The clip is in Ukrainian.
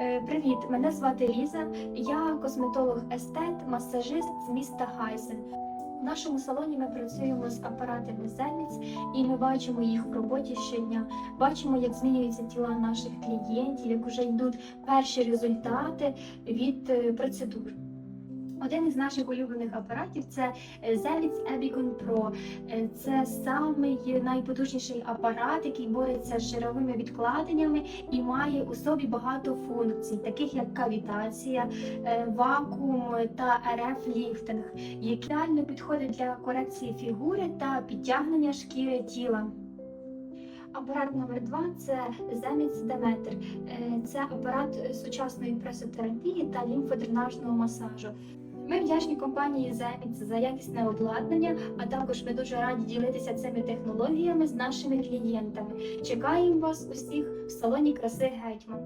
Е, Привіт, мене звати Ліза. Я косметолог-естет, масажист з міста Гайзен. В нашому салоні ми працюємо з апаратами Земіць і ми бачимо їх в роботі щодня. Бачимо, як змінюються тіла наших клієнтів, як вже йдуть перші результати від е, процедур. Один із наших улюблених апаратів це е, Zemits Epicon Pro. Е, Це самий найпотужніший апарат, який бореться з жировими відкладеннями і має у собі багато функцій, таких як кавітація, е, вакуум та РФ-ліфтинг, які реально підходять для корекції фігури та підтягнення шкіри тіла. Апарат номер два це Demeter. Е, Це апарат сучасної пресотерапії та лімфодренажного масажу. Ми вдячні компанії Zemits за якісне обладнання, а також ми дуже раді ділитися цими технологіями з нашими клієнтами. Чекаємо вас усіх в салоні краси Гетьман.